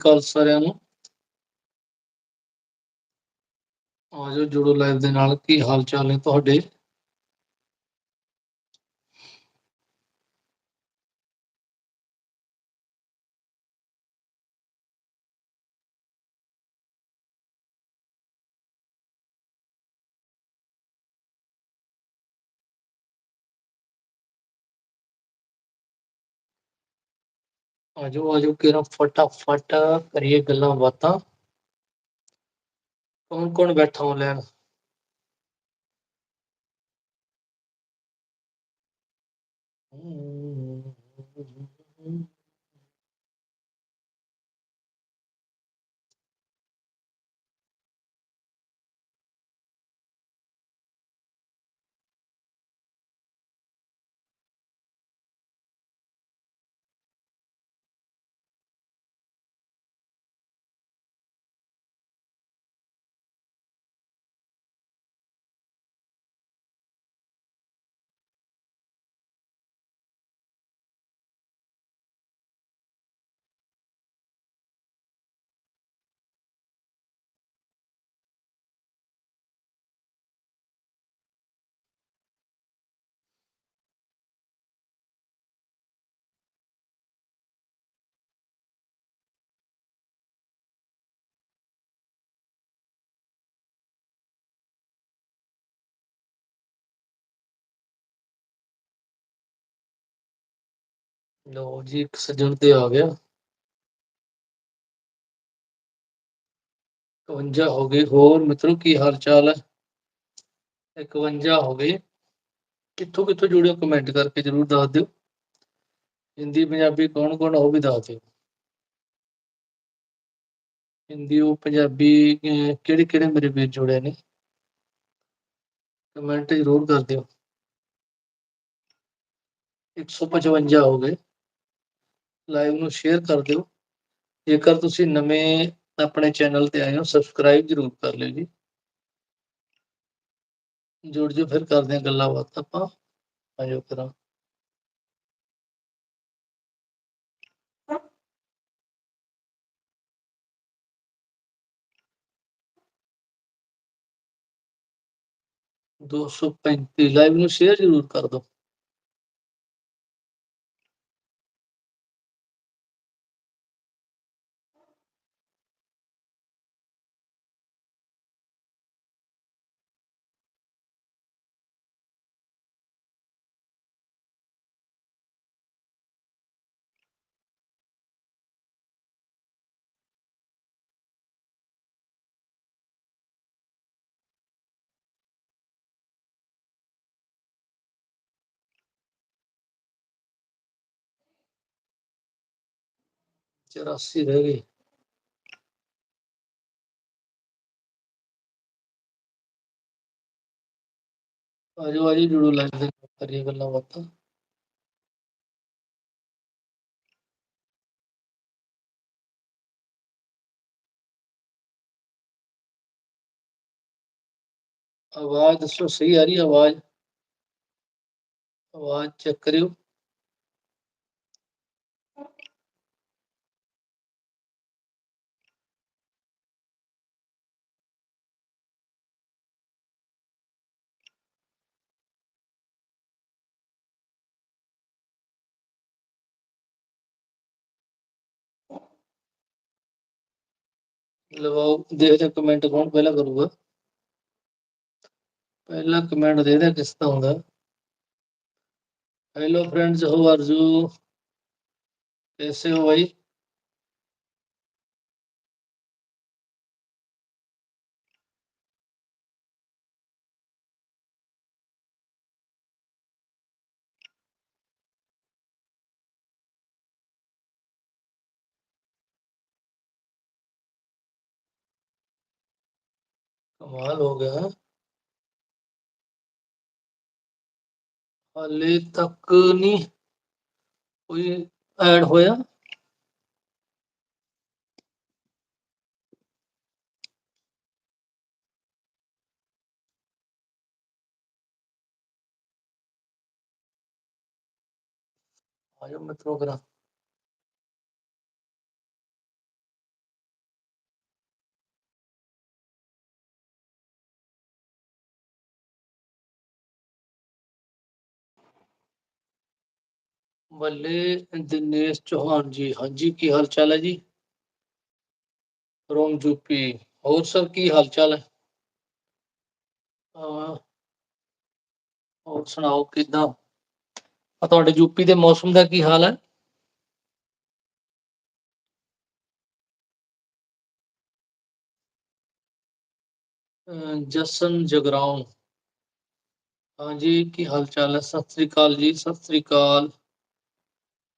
ਅਕਾਲ ਸਾਰਿਆਂ ਨੂੰ। ਆਜੋ ਜੁੜੋ ਲਾਈਵ ਦੇ ਨਾਲ ਕੀ ਹਾਲ ਚਾਲ ਨੇ ਤੁਹਾਡੇ? ਆਜੋ ਆਜੋ ਕਿਰਾਂ ਫਟਾਫਟ ਕਰੀਏ ਗੱਲਾਂ ਬਾਤਾਂ। ਕੌਣ ਕੌਣ ਬੈਠਾ ਹੋ ਲੈਣ ਲੋ ਜੀ, ਇੱਕ ਸੱਜਣ ਤੇ ਆ ਗਿਆ। 51 ਹੋ ਗਏ। ਹੋਰ ਮਿੱਤਰੋ, ਕੀ ਹਾਲ ਚਾਲ ਹੈ? 51 ਹੋ ਗਏ। ਕਿੱਥੋਂ ਕਿੱਥੋਂ ਜੁੜਿਓ ਕਮੈਂਟ ਕਰਕੇ ਜਰੂਰ ਦੱਸ ਦਿਓ। ਹਿੰਦੀ, ਪੰਜਾਬੀ ਕੌਣ ਕੌਣ ਉਹ ਵੀ ਦੱਸ ਦਿਓ। ਹਿੰਦੀ, ਉਹ ਪੰਜਾਬੀ ਕਿਹੜੇ ਕਿਹੜੇ ਮੇਰੇ ਵੀਰ ਜੁੜੇ ਨੇ? ਕਮੈਂਟ ਜ਼ਰੂਰ ਕਰ ਦਿਓ। 155 ਹੋ ਗਏ। लाइव में शेयर कर दौ जेकर नवे अपने चैनल पर आए हो सबसक्राइब ज़रूर कर लो जी जुड़ जो फिर कर दें गल बात आप दो सौ पैंती लाइव में शेयर ज़रूर कर दो 84 ਰਹਿ ਗਈ। ਆਜੋ, ਆਜੀ, ਜੁੜੋ ਲਾਈਵ ਦੇ ਕਰੀਏ ਗੱਲਾਂ ਬਾਤਾਂ। ਆਵਾਜ਼ ਦੱਸੋ, ਸਹੀ ਆ ਰਹੀ ਆਵਾਜ਼? ਆਵਾਜ਼ ਚੈੱਕ ਕਰਿਓ। ਲਵਾਓ ਦੇਖਦੇ ਕਮੈਂਟ ਕੌਣ ਪਹਿਲਾਂ ਕਰੂਗਾ ਪਹਿਲਾ ਕਮੈਂਟ ਦੇ ਦੇ ਕਿਸ ਦਾ ਹੁੰਦਾ hello friends how are you कैसे हो भाई कमाल हो गया ਹਾਲੇ ਤੱਕ ਨਹੀਂ ਕੋਈ ਐਡ ਹੋਇਆ ਆਜੋ ਮਿੱਤਰੋ ਕਰਾਂ ਬੱਲੇ ਦਿਨੇਸ਼ ਚੌਹਾਨ ਜੀ। ਹਾਂਜੀ, ਕੀ ਹਾਲ ਚਾਲ ਹੈ ਜੀ? ਰੋਮ ਯੂਪੀ ਹੋਰ ਸਰ, ਕੀ ਹਾਲ ਚਾਲ ਹੈ ਹੋਰ ਸੁਣਾਓ, ਕਿਦਾਂ? ਆ ਤੁਹਾਡੇ ਯੂਪੀ ਦੇ ਮੌਸਮ ਦਾ ਕੀ ਹਾਲ ਹੈ? ਜਸਨ ਜਗਰਾਉਂ। ਹਾਂਜੀ, ਕੀ ਹਾਲ ਚਾਲ ਹੈ? ਸਤਿ ਸ੍ਰੀ ਅਕਾਲ ਜੀ, ਸਤਿ ਸ੍ਰੀ ਅਕਾਲ।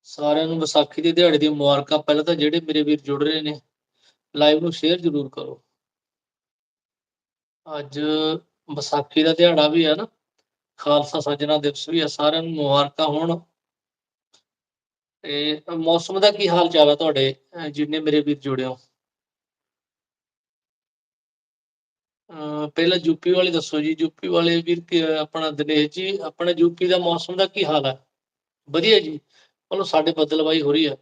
ਸਾਰਿਆਂ ਨੂੰ ਵਿਸਾਖੀ ਦੇ ਦਿਹਾੜੀ ਦੀ ਮੁਬਾਰਕਾਂ, ਪਹਿਲਾਂ ਤਾਂ ਜਿਹੜੇ ਮੇਰੇ ਵੀਰ ਜੁੜ ਰਹੇ ਨੇ ਲਾਈਵ ਨੂੰ ਸ਼ੇਅਰ ਜ਼ਰੂਰ ਕਰੋ। ਅੱਜ ਵਿਸਾਖੀ ਦਾ ਦਿਹਾੜਾ ਵੀ ਹੈ ਨਾ, ਖਾਲਸਾ ਸਾਜਣਾ ਦਿਵਸ ਵੀ ਹੈ, ਸਾਰਿਆਂ ਨੂੰ ਮੁਬਾਰਕਾਂ ਹੋਣ। ਤੇ ਮੌਸਮ ਦਾ ਕੀ ਹਾਲ ਚਾਲ ਹੈ ਤੁਹਾਡੇ ਜਿੰਨੇ ਮੇਰੇ ਵੀਰ ਜੁੜੇ ਹੋ? ਅਹ ਪਹਿਲਾਂ ਯੂਪੀ ਵਾਲੇ ਦੱਸੋ ਜੀ ਯੂਪੀ ਵਾਲੇ ਵੀਰ ਆਪਣਾ ਦਿਨੇਸ਼ ਜੀ, ਆਪਣੇ ਯੂਪੀ ਦਾ ਮੌਸਮ ਦਾ ਕੀ ਹਾਲ ਹੈ? ਵਧੀਆ ਜੀ। ਮਤਲਬ ਸਾਡੇ ਬਦਲਵਾਈ ਹੋ ਰਹੀ ਹੈ।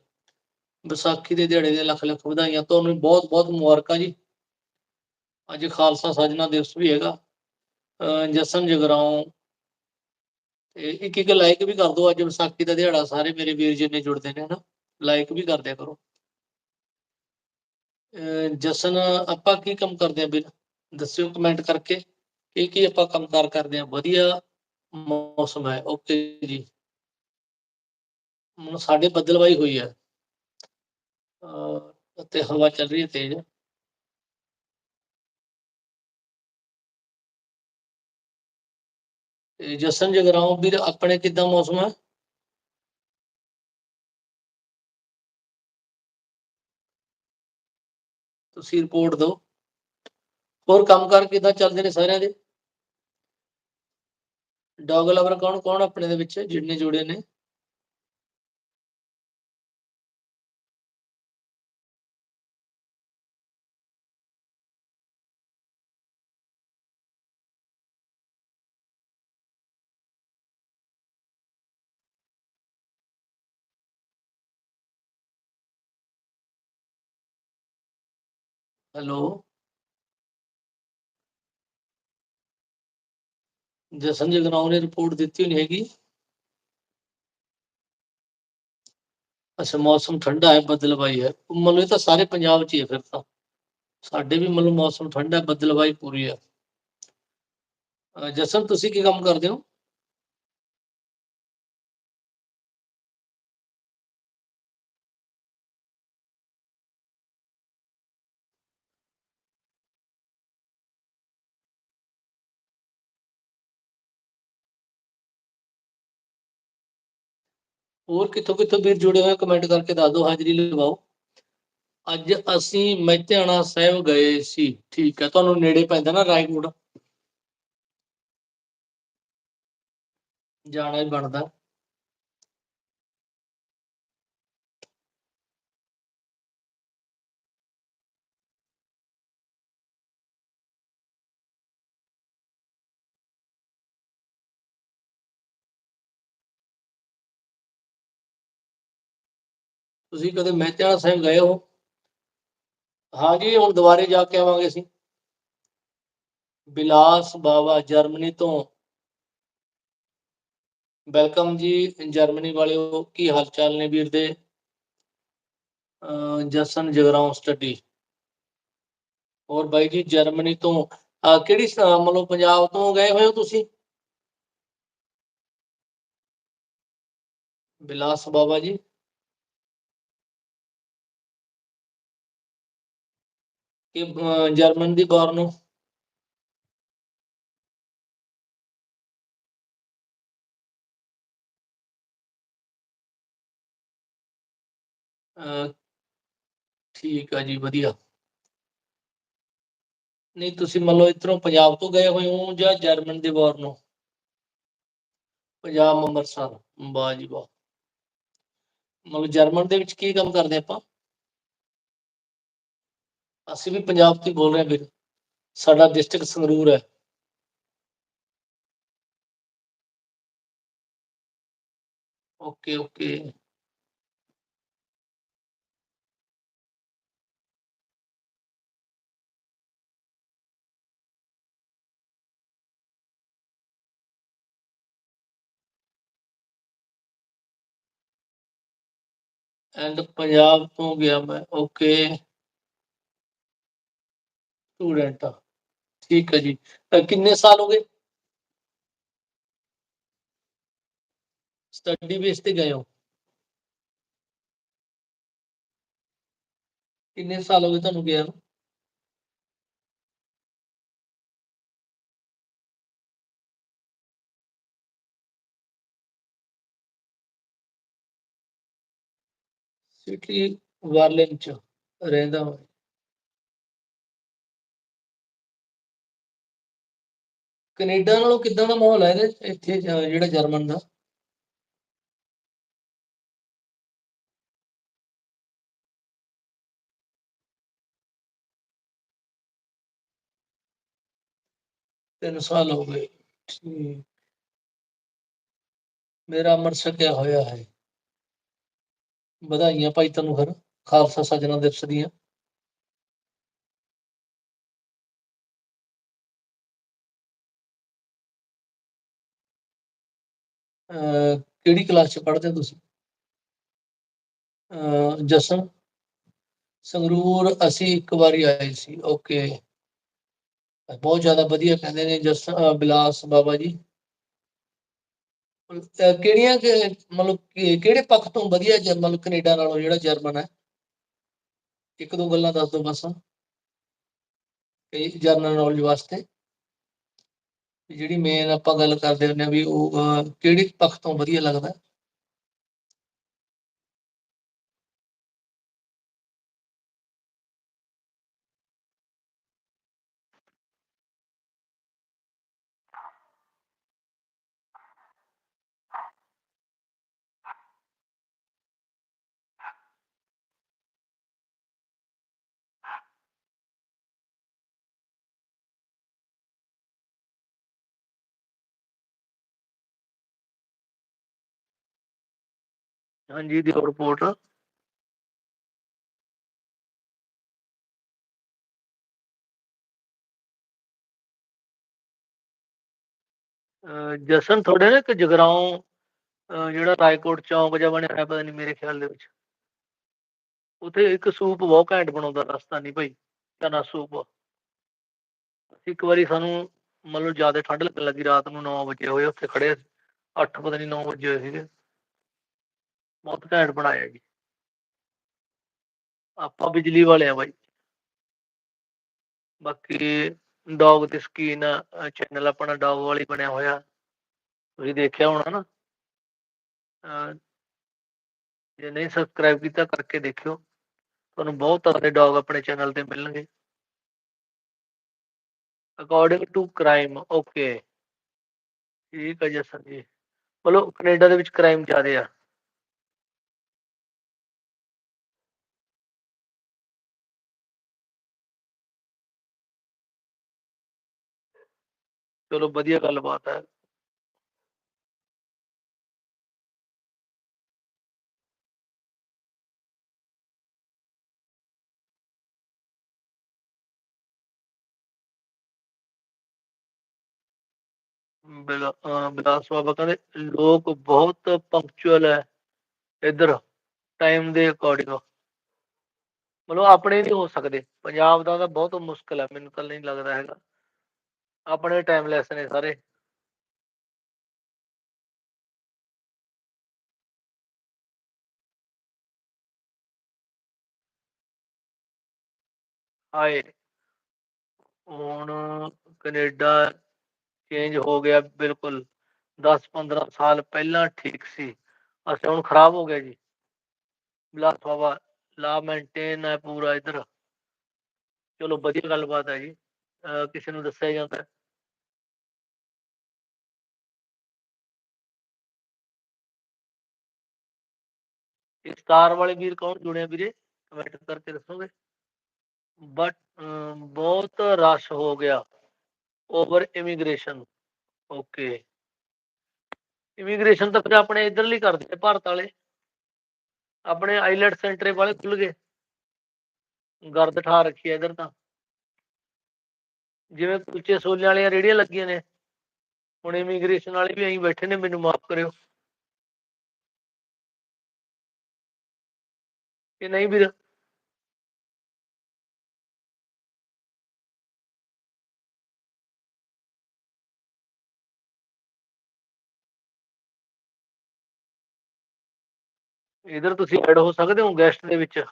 ਵਿਸਾਖੀ ਦੇ ਦਿਹਾੜੇ ਦੇ ਲੱਖ ਲੱਖ ਵਧਾਈਆਂ, ਤੁਹਾਨੂੰ ਬਹੁਤ ਬਹੁਤ ਮੁਬਾਰਕਾਂ ਜੀ। ਅੱਜ ਖਾਲਸਾ ਸਾਜਣਾ ਦਿਵਸ ਵੀ ਹੈਗਾ। ਜਸਨ ਜਗਰਾਉਂ ਤੇ ਇੱਕ ਇੱਕ ਲਾਈਕ ਵੀ ਕਰ ਦਿਓ। ਅੱਜ ਵਿਸਾਖੀ ਦਾ ਦਿਹਾੜਾ ਸਾਰੇ ਮੇਰੇ ਵੀਰ ਜਿੰਨੇ ਜੁੜਦੇ ਨੇ ਹਨਾ। ਲਾਈਕ ਵੀ ਕਰ ਦਿਆ ਕਰੋ। ਅਹ ਜਸਨ ਆਪਾਂ ਕੀ ਕੰਮ ਕਰਦੇ ਆ ਵੀਰ? ਦੱਸਿਓ ਕਮੈਂਟ ਕਰਕੇ। ਕੀ ਕੀ ਆਪਾਂ ਕੰਮਕਾਰ ਕਰਦੇ ਆ? ਵਧੀਆ ਮੌਸਮ ਹੈ। ਓਕੇ ਜੀ। ਹੁਣ ਸਾਡੇ ਬੱਦਲਵਾਈ ਹੋਈ ਹੈ। ਅਹ ਅਤੇ ਹਵਾ ਚੱਲ ਰਹੀ ਹੈ ਤੇਜ਼। ਤੇ ਜਸਨ ਜਗਰਾਉਂ ਵੀਰ, ਆਪਣੇ ਕਿੱਦਾਂ ਮੌਸਮ ਹੈ? ਤੁਸੀਂ ਰਿਪੋਰਟ ਦਿਓ। ਹੋਰ ਕੰਮਕਾਰ ਕਿੱਦਾਂ ਚੱਲਦੇ ਨੇ ਸਾਰਿਆਂ ਦੇ? ਡੌਗ ਲਵਰ ਕੌਣ ਕੌਣ ਆਪਣੇ ਦੇ ਵਿੱਚ, ਜਿੰਨੇ ਜੁੜੇ ਨੇ? ਹੈਲੋ ਜਸਨ ਜਗਰਾਉਂ ਨੇ ਰਿਪੋਰਟ ਦਿੱਤੀ ਨਹੀਂ ਹੈਗੀ ਅੱਛਾ ਮੌਸਮ ਠੰਡਾ ਹੈ ਬੱਦਲਵਾਈ ਹੈ ਮਤਲਬ ਇਹ ਤਾਂ ਸਾਰੇ ਪੰਜਾਬ 'ਚ ਹੀ ਹੈ ਫਿਰ ਤਾਂ ਸਾਡੇ ਵੀ ਮਤਲਬ ਮੌਸਮ ਠੰਡਾ ਹੈ ਬੱਦਲਵਾਈ ਪੂਰੀ ਹੈ ਅਹ ਜਸਨ ਤੁਸੀਂ ਕੀ ਕੰਮ ਕਰਦੇ ਹੋਰ ਕਿੱਥੋਂ ਕਿੱਥੋਂ ਵੀਰ ਜੁੜੇ ਹੋਏ ਕਮੈਂਟ ਕਰਕੇ ਦੱਸ ਦਿਓ, ਹਾਜ਼ਰੀ ਲਵਾਓ ਅੱਜ ਅਸੀਂ ਮਹਿਤਿਆਣਾ ਸਾਹਿਬ ਗਏ ਸੀ, ਠੀਕ ਹੈ ਤੁਹਾਨੂੰ ਨੇੜੇ ਪੈਂਦਾ ਨਾ, ਰਾਏਕੋਟ। ਜਾਣਾ ਹੀ ਬਣਦਾ। ਤੁਸੀਂ ਕਦੇ ਮਹਿਤਿਆਣਾ ਸਾਹਿਬ ਗਏ ਹੋ? ਹਾਂਜੀ ਹੁਣ ਦੁਬਾਰੇ ਜਾ ਕੇ ਆਵਾਂਗੇ ਅਸੀਂ। ਬਿਲਾਸ ਬਾਵਾ ਜਰਮਨੀ ਤੋਂ। ਵੈਲਕਮ ਜੀ, ਜਰਮਨੀ ਵਾਲਿਓ, ਕੀ ਹਾਲ ਚਾਲ ਨੇ ਵੀਰ ਦੇ? ਜਸਨ ਜਗਰਾਉਂ ਸਟੱਡੀ। ਹੋਰ ਬਾਈ ਜੀ, ਜਰਮਨੀ ਤੋਂ। ਕਿਹੜੀ ਮਤਲਬ ਪੰਜਾਬ ਤੋਂ ਗਏ ਹੋਏ ਹੋ ਤੁਸੀਂ? ਬਿਲਾਸ ਬਾਬਾ ਜੀ। ਕਿ ਜਰਮਨ ਦੀ ਬਾਰਨ ਨੂੰ। ਠੀਕ ਆ ਜੀ, ਵਧੀਆ। ਨਹੀਂ, ਤੁਸੀਂ ਮੰਨ ਲਓ ਇੱਧਰੋਂ ਪੰਜਾਬ ਤੋਂ ਗਏ ਹੋਏ ਹੋ ਜਾਂ ਜਰਮਨ ਦੇ ਨੂੰ? ਪੰਜਾਬ, ਅੰਮ੍ਰਿਤਸਰ। ਵਾਹ ਜੀ ਵਾਹ। ਮਤਲਬ ਜਰਮਨ ਦੇ ਵਿੱਚ ਕੀ ਕੰਮ ਕਰਦੇ ਆਪਾਂ? ਅਸੀਂ ਵੀ ਪੰਜਾਬ ਤੋਂ ਹੀ ਬੋਲ ਰਹੇ ਹਾਂ ਵੀਰ। ਸਾਡਾ ਡਿਸਟ੍ਰਿਕਟ ਸੰਗਰੂਰ ਹੈ। ਓਕੇ ਓਕੇ ਐਂਡ ਪੰਜਾਬ ਤੋਂ ਗਿਆ ਮੈਂ। ਓਕੇ ਸਟੂਡੈਂਟ ਆ ਠੀਕ ਹੈ ਜੀ ਅਹ ਕਿੰਨੇ ਸਾਲ ਹੋ ਗਏ ਸਟੱਡੀ ਬੇਸ ਤੇ ਗਏ ਹੋ ਕਿੰਨੇ ਸਾਲ ਹੋ ਗਏ ਤੁਹਾਨੂੰ ਗਿਆ ਨੂੰ ਸਿਟੀ ਵਾਰਲਨ ਚ ਰਹਿੰਦਾ ਹਾਂ ਕੈਨੇਡਾ ਨਾਲੋਂ ਕਿੱਦਾਂ ਦਾ ਮਾਹੌਲ ਹੈ ਇਹਦੇ ਇੱਥੇ ਜਿਹੜਾ ਜਰਮਨ ਦਾ। ਤਿੰਨ ਸਾਲ ਹੋ ਗਏ। ਠੀਕ। ਮੇਰਾ ਅੰਮ੍ਰਿਤ ਛਕਿਆ ਹੋਇਆ ਹੈ। ਵਧਾਈਆਂ ਭਾਈ ਤੈਨੂੰ ਫਿਰ ਖਾਲਸਾ ਸਜਣਾ ਦਿਵਸ ਦੀਆਂ। ਕਿਹੜੀ ਕਲਾਸ ਚ ਪੜ੍ਹਦੇ ਹੋ ਤੁਸੀਂ? ਅਹ ਜਸਨ। ਸੰਗਰੂਰ ਅਸੀਂ ਇੱਕ ਵਾਰੀ ਆਏ ਸੀ, ਓਕੇ। ਬਹੁਤ ਜ਼ਿਆਦਾ ਵਧੀਆ ਕਹਿੰਦੇ ਨੇ ਜਸ ਬਿਲਾਸ ਬਾਬਾ ਜੀ। ਕਿਹੜੀਆਂ ਕਿ- ਮਤਲਬ ਕਿਹੜੇ ਪੱਖ ਤੋਂ ਵਧੀਆ ਜ- ਮਤਲਬ ਕੈਨੇਡਾ ਨਾਲੋਂ ਜਿਹੜਾ ਜਰਮਨ ਹੈ? ਇੱਕ ਦੋ ਗੱਲਾਂ ਦੱਸ ਦਿਓ ਬਸ। ਇਹ ਜਰਨਲ ਨੌਲੇਜ ਵਾਸਤੇ। ਜਿਹੜੀ ਮੇਨ ਆਪਾਂ ਗੱਲ ਕਰਦੇ ਹੁੰਦੇ ਆ ਵੀ ਉਹ ਅਹ, ਕਿਹੜੀ ਪੱਖ ਤੋਂ ਵਧੀਆ ਲੱਗਦਾ? ਹਾਂਜੀ, ਦਿਓ ਰਿਪੋਰਟ ਜਸਨ, ਤੁਹਾਡੇ ਨਾ ਇੱਕ ਜਗਰਾਉਂ ਜਿਹੜਾ ਰਾਏਕੋਟ ਚੌਂਕ ਜਿਹਾ ਬਣਿਆ ਹੋਇਆ, ਪਤਾ ਨਹੀਂ ਮੇਰੇ ਖਿਆਲ ਦੇ ਵਿੱਚ। ਉੱਥੇ ਇੱਕ ਸੂਪ ਬਹੁਤ ਘੈਂਟ ਬਣਾਉਂਦਾ ਰਸਤਾ ਰਸਤਾਨੀ ਭਾਈ, ਚਨਾ ਸੂਪ। ਅਸੀਂ ਇੱਕ ਵਾਰੀ ਸਾਨੂੰ, ਮਤਲਬ ਜ਼ਿਆਦਾ ਠੰਡ ਲੱਗਣ ਲੱਗੀ ਰਾਤ ਨੂੰ 9 ਵਜੇ ਹੋਏ, ਉੱਥੇ ਖੜੇ 8 ਪਤਾ ਨਹੀਂ 9 ਵਜੇ ਹੋਏ ਸੀਗੇ। ਬਹੁਤ ਘੈਂਟ ਬਣਾਇਆ ਜੀ। ਆਪਾਂ ਬਿਜਲੀ ਵਾਲੇ ਆ ਬਾਈ। ਬਾਕੀ ਡੌਗ ਤੇ ਸਕੀਨ ਚੈਨਲ ਆਪਣਾ ਡੌਗ ਵਾਲੀ ਬਣਿਆ ਹੋਇਆ। ਤੁਸੀਂ ਦੇਖਿਆ ਹੋਣਾ ਨਾ। ਜੇ ਨਹੀਂ ਸਬਸਕ੍ਰਾਈਬ ਕੀਤਾ ਕਰਕੇ ਦੇਖਿਓ। ਤੁਹਾਨੂੰ ਬਹੁਤ ਤਰ੍ਹਾਂ ਦੇ ਡੌਗ ਆਪਣੇ ਚੈਨਲ ਤੇ ਮਿਲਣਗੇ। ਅਕੋਰਡਿੰਗ ਟੂ ਕ੍ਰਾਈਮ ਓਕੇ ਠੀਕ ਹੈ ਜਸਨ ਜੀ। ਮਤਲਬ ਕੈਨੇਡਾ ਦੇ ਵਿੱਚ ਕ੍ਰਾਈਮ ਜ਼ਿਆਦਾ ਆ। ਚਲੋ ਵਧੀਆ ਗੱਲਬਾਤ ਹੈ। ਬਿਲਾ- ਅਹ ਬਿਲਾਸ ਬਾਬਾ ਕਹਿੰਦੇ, ਲੋਕ ਬਹੁਤ ਪੰਕਚੁਅਲ ਹੈ ਇੱਧਰ ਟਾਈਮ ਦੇ ਅਕੋਰਡਿੰਗ ਮਤਲਬ ਆਪਣੇ ਨਹੀਂ ਹੋ ਸਕਦੇ, ਪੰਜਾਬ ਦਾ ਤਾਂ ਬਹੁਤ ਮੁਸ਼ਕਲ ਹੈ, ਮੈਨੂੰ ਤਾਂ ਨਹੀਂ ਲੱਗਦਾ ਹੈਗਾ। ਆਪਣੇ ਟਾਈਮਲੈਸ ਨੇ ਸਾਰੇ। ਹਾਏ, ਹੁਣ ਕੈਨੇਡਾ ਚੇਂਜ ਹੋ ਗਿਆ ਬਿਲਕੁਲ। 10 15 ਸਾਲ ਪਹਿਲਾਂ ਠੀਕ ਸੀ। ਅਸੀਂ ਹੁਣ ਖਰਾਬ ਹੋ ਗਿਆ ਜੀ। ਬਿਲਾਸ ਬਾਬਾ, ਲਾ ਮੇਨਟੇਨ ਹੈ ਪੂਰਾ ਇੱਧਰ। ਚਲੋ ਵਧੀਆ ਗੱਲਬਾਤ ਹੈ ਜੀ। ਕਿਸੇ ਨੂੰ ਦੱਸਿਆ ਜਾਂਦਾ ਹੈ। ਇਹ ਸਟਾਰ ਵਾਲੇ ਵੀਰ ਕੌਣ ਜੁੜਿਆ ਵੀਰੇ? ਕਮੈਂਟ ਕਰਕੇ ਦੱਸੋਗੇ? ਬਟ ਬਹੁਤ ਰਸ਼ ਹੋ ਗਿਆ ਓਵਰ ਇਮੀਗ੍ਰੇਸ਼ਨ ਓਕੇ ਇਮੀਗ੍ਰੇਸ਼ਨ ਤਾਂ ਫਿਰ ਆਪਣੇ ਇਧਰਲੀ ਕਰਦੇ ਭਾਰਤ ਵਾਲੇ। ਆਪਣੇ ਆਈਲੈਟ ਸੈਂਟਰ ਵਾਲੇ ਖੁੱਲ ਗਏ। ਗਰਦ ਠਾ ਰੱਖੀ ਆ ਇਧਰ ਤਾਂ। ਜਿਵੇਂ ਕੁਲਚੇ ਛੋਲੇ ਵਾਲੀਆਂ ਰੇੜੀਆਂ ਲੱਗੀਆਂ ਨੇ, ਹੁਣ ਇਮੀਗ੍ਰੇਸ਼ਨ ਵਾਲੇ ਵੀ ਐਂ ਬੈਠੇ ਨੇ, ਮੈਨੂੰ ਮਾਫ ਕਰਿਓ। ਕਿ ਨਹੀਂ ਵੀਰ? ਇਧਰ ਤੁਸੀਂ ਐਡ ਹੋ ਸਕਦੇ ਹੋ ਗੈਸਟ ਦੇ ਵਿੱਚ।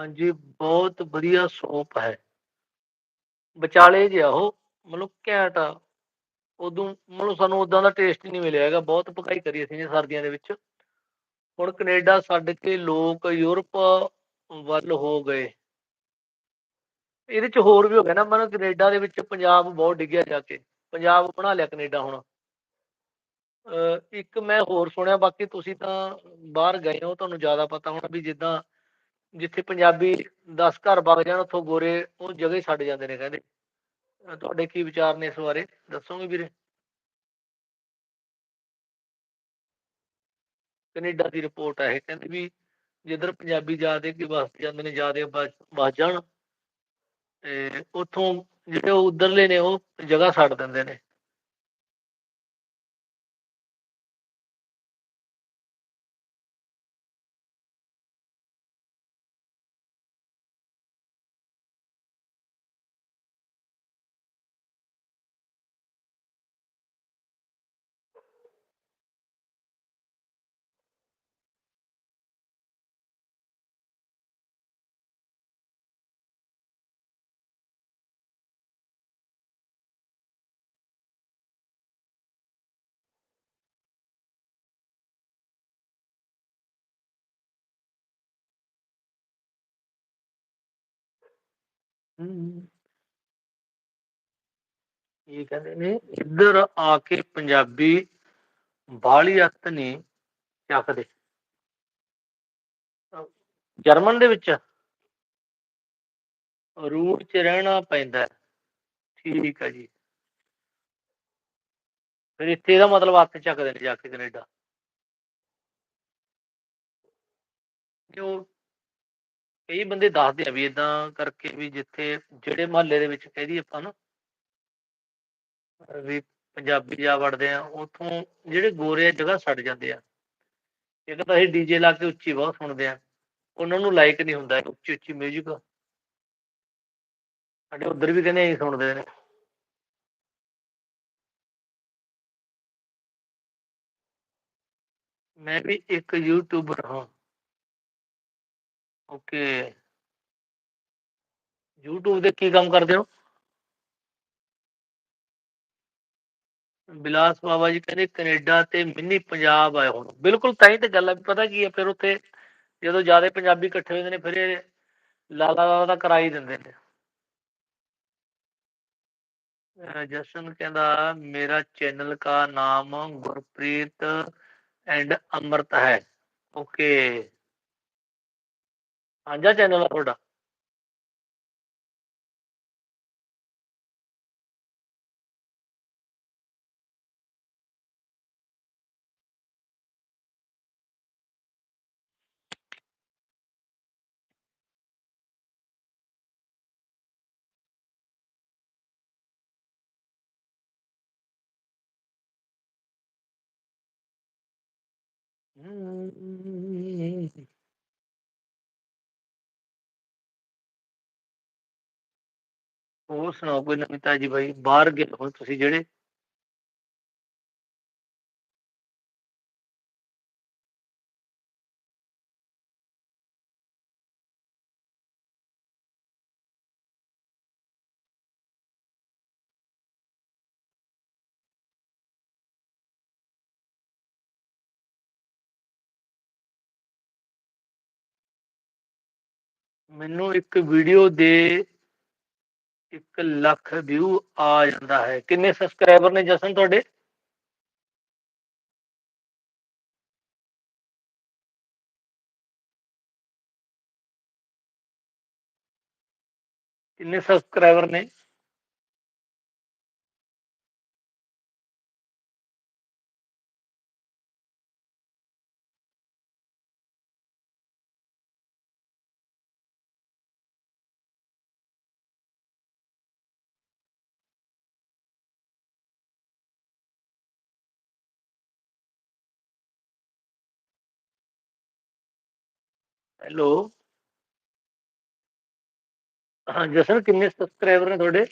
ਹਾਂਜੀ, ਬਹੁਤ ਵਧੀਆ ਸੋਪ ਹੈ। ਵਿਚਾਲੇ ਜਿਹਾ ਉਹ, ਮਤਲਬ ਘੈਂਟ ਆ। ਉਦੋਂ ਮਤਲਬ ਸਾਨੂੰ ਉਦਾਂ ਦਾ ਟੇਸਟ ਨਹੀਂ ਮਿਲਿਆ ਹੈਗਾ। ਬਹੁਤ ਪਕਾਈ ਕਰੀ ਅਸੀਂ ਸਰਦੀਆਂ ਦੇ ਵਿੱਚ। ਹੁਣ ਕੈਨੇਡਾ ਛੱਡ ਕੇ ਲੋਕ ਯੂਰਪ ਵੱਲ ਹੋ ਗਏ। ਇਹਦੇ ਚ ਹੋਰ ਵੀ ਹੋ ਗਿਆ ਨਾ, ਮਤਲਬ ਕੈਨੇਡਾ ਦੇ ਵਿੱਚ ਪੰਜਾਬ ਬਹੁਤ ਡਿੱਗਿਆ ਜਾ ਕੇ। ਪੰਜਾਬ ਬਣਾ ਲਿਆ ਕੈਨੇਡਾ ਹੁਣ। ਅਹ ਇੱਕ ਮੈਂ ਹੋਰ ਸੁਣਿਆ, ਬਾਕੀ ਤੁਸੀਂ ਤਾਂ ਬਾਹਰ ਗਏ ਹੋ, ਤੁਹਾਨੂੰ ਜ਼ਿਆਦਾ ਪਤਾ ਹੋਣਾ ਵੀ ਜਿੱਦਾਂ ਜਿੱਥੇ ਪੰਜਾਬੀ 10 ਘਰ ਵਗ ਜਾਣ, ਉੱਥੋਂ ਗੋਰੇ ਉਹ ਜਗ੍ਹਾ ਹੀ ਛੱਡ ਜਾਂਦੇ ਨੇ ਕਹਿੰਦੇ। ਤੁਹਾਡੇ ਕੀ ਵਿਚਾਰ ਨੇ ਇਸ ਬਾਰੇ? ਦੱਸੋਗੇ ਵੀਰੇ? ਕੈਨੇਡਾ ਦੀ ਰਿਪੋਰਟ ਹੈ ਇਹ, ਕਹਿੰਦੇ ਵੀ ਜਿੱਧਰ ਪੰਜਾਬੀ ਜ਼ਿਆਦੇ ਕਿ ਵਸਦੇ ਜਾਂਦੇ ਨੇ ਜਾਦੇ ਵਸ ਜਾਣ, ਤੇ ਉੱਥੋਂ ਜਿਹੜੇ ਉਹ ਉਧਰਲੇ ਨੇ, ਉਹ ਜਗ੍ਹਾ ਛੱਡ ਦਿੰਦੇ ਨੇ। ਇਹ ਕਹਿੰਦੇ ਨੇ, ਇੱਧਰ ਆ ਕੇ ਪੰਜਾਬੀ ਬਾਹਲੀ ਅੱਤ ਨਹੀਂ ਚੱਕਦੇ ਜਰਮਨ ਦੇ ਵਿੱਚ ਰੂਟ 'ਚ ਰਹਿਣਾ ਪੈਂਦਾ ਹੈ। ਠੀਕ ਹੈ ਜੀ। ਫਿਰ ਇੱਥੇ ਇਹਦਾ ਮਤਲਬ ਅੱਤ ਚੱਕਦੇ ਨੇ ਜਾ ਕੇ ਕੈਨੇਡਾ। ਜੋ ਕਈ ਬੰਦੇ ਦੱਸਦੇ ਆ ਵੀ ਇਦਾਂ ਕਰਕੇ ਵੀ ਜਿੱਥੇ ਜਿਹੜੇ ਮਹੱਲੇ ਦੇ ਵਿੱਚ ਕਹਿ ਦਈਏ ਆਪਾਂ ਨਾ, ਵੀ ਪੰਜਾਬੀ ਜਾ ਵੜਦੇ ਆ, ਉਥੋਂ ਜਿਹੜੇ ਗੋਰੇ ਆ ਜਗ੍ਹਾ ਛੱਡ ਜਾਂਦੇ ਆ। ਇੱਕ ਤਾਂ ਇਹ ਡੀਜੇ ਲਾ ਕੇ ਉੱਚੀ ਬਹੁਤ ਸੁਣਦੇ ਆ। ਉਹਨਾਂ ਨੂੰ ਲਾਈਕ ਨਹੀਂ ਹੁੰਦਾ ਉੱਚੀ ਉੱਚੀ 뮤직 ਸਾਡੇ ਉਧਰ ਵੀ ਕਹਿੰਦੇ ਐਂ ਸੁਣਦੇ ਨੇ। ਮੈਂ ਵੀ ਇੱਕ ਯੂਟਿਊਬਰ ਹਾਂ। ਓਕੇ। YouTube ਦੇ ਕੀ ਕੰਮ ਕਰਦੇ ਹੋ? ਬਿਲਾਸ ਬਾਬਾ ਜੀ ਕਹਿੰਦੇ ਕੈਨੇਡਾ ਤੇ ਮਿੰਨੀ ਪੰਜਾਬ ਆਏ ਹੁਣ। ਬਿਲਕੁਲ ਤਾਂ ਹੀ ਤੇ ਗੱਲ ਆ ਪਤਾ ਕੀ ਹੈ ਫਿਰ ਉੱਥੇ ਜਦੋਂ ਜ਼ਿਆਦਾ ਪੰਜਾਬੀ ਇਕੱਠੇ ਹੁੰਦੇ ਨੇ, ਫਿਰ ਇਹ ਲਾਲਾ ਲਾਲਾ ਦਾ ਕਰਾ ਦਿੰਦੇ ਨੇ। ਜਸ਼ਨ ਕਹਿੰਦਾ, ਮੇਰਾ ਚੈਨਲ ਦਾ ਨਾਮ ਗੁਰਪ੍ਰੀਤ ਐਂਡ ਅਮਰਤ ਹੈ। ਓਕੇ। ਸਾਂਝਾ ਚੈਨਲ ਆ ਤੁਹਾਡਾ ਹੋਰ ਸੁਣਾਓ ਕੋਈ ਨਵੀਂ ਤਾਜੀ ਬਾਈ, ਬਾਹਰ ਗਏ ਹੋ ਤੁਸੀਂ ਜਿਹੜੇ? ਮੈਨੂੰ ਇੱਕ ਵੀਡੀਓ ਦੇ 1 ਲੱਖ ਵਿਊ ਆ ਜਾਂਦਾ ਹੈ ਕਿੰਨੇ ਸਬਸਕ੍ਰਾਈਬਰ ਨੇ ਜਸਨ ਤੁਹਾਡੇ ਕਿੰਨੇ ਸਬਸਕ੍ਰਾਈਬਰ ਨੇ ਹੈਲੋ। ਹਾਂ ਜਸਨ ਕਿੰਨੇ ਸਬਸਕ੍ਰਾਈਬਰ ਨੇ ਤੁਹਾਡੇ?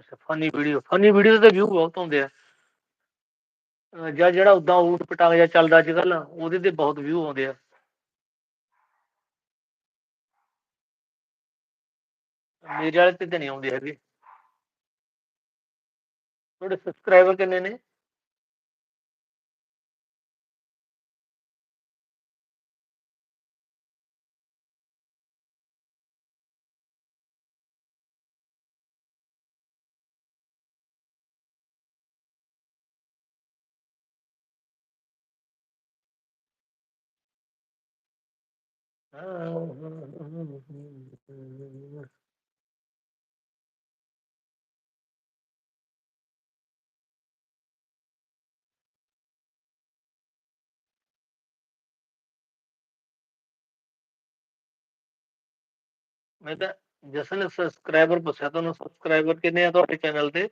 ਅੱਛਾ ਫਨੀ ਵੀਡੀਓ ਫਨੀ ਵੀਡੀਓ ਦੇ ਵਿਊ ਬਹੁਤ ਆਉਂਦੇ ਆ। ਅਹ ਜਾਂ ਜਿਹੜਾ ਉਦਾਂ ਊਟ ਪਟਾਂਗ ਜਿਹਾ ਚੱਲਦਾ ਅੱਜ ਕੱਲ ਉਹਦੇ ਤੇ ਬਹੁਤ ਵਿਊ ਆਉਂਦੇ ਆ। ਮੇਰੇ ਵਾਲੇ ਤੇ ਤਾਂ ਨਹੀਂ ਆਉਂਦੇ ਹੈਗੇ। ਤੁਹਾਡੇ ਸਬਸਕ੍ਰਾਈਬਰ ਕਿੰਨੇ ਨੇ? ਮੈਂ ਤਾਂ ਜਸਨ ਸਬਸਕ੍ਰਾਈਬਰ ਪੁੱਛਿਆ ਤੁਹਾਨੂੰ ਸਬਸਕ੍ਰਾਈਬਰ ਕਿੰਨੇ ਆ ਤੁਹਾਡੇ ਚੈਨਲ ਤੇ?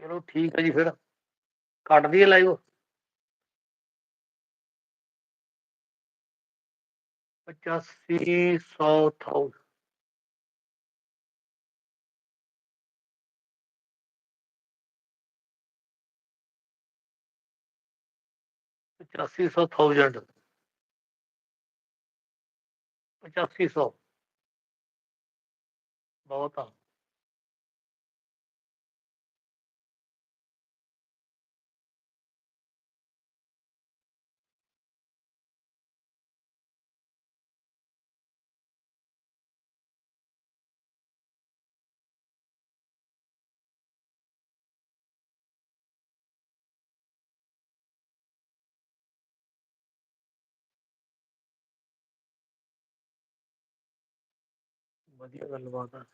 ਚਲੋ ਠੀਕ ਹੈ ਜੀ ਫਿਰ ਕੱਟ ਦਈਏ ਲਾਈਵ ਪਚਾਸੀ ਸੌ ਥਾਊ ਪਚਾਸੀ ਸੌ ਥਾਊਜੈਂਡ ਪਚਾਸੀ ਸੌ ਬਹੁਤ ਵਧੀਆ ਗੱਲਬਾਤ ਆ।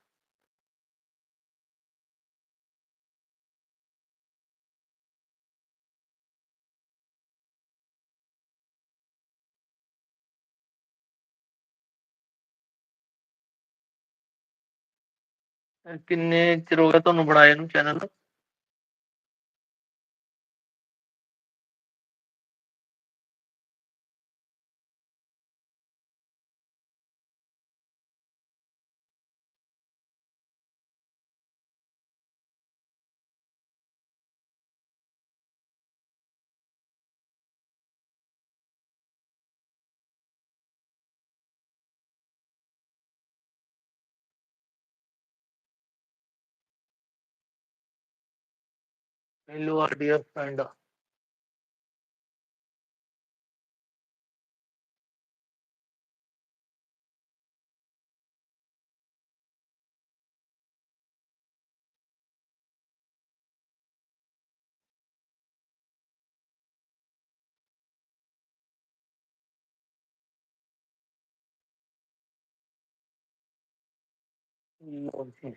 ਇਹ ਕਿੰਨੇ ਚਿਰ ਹੋ ਗਿਆ ਤੁਹਾਨੂੰ ਬਣਾਏ ਨੂੰ channel hello our dear friend ਲਓ ਜੀ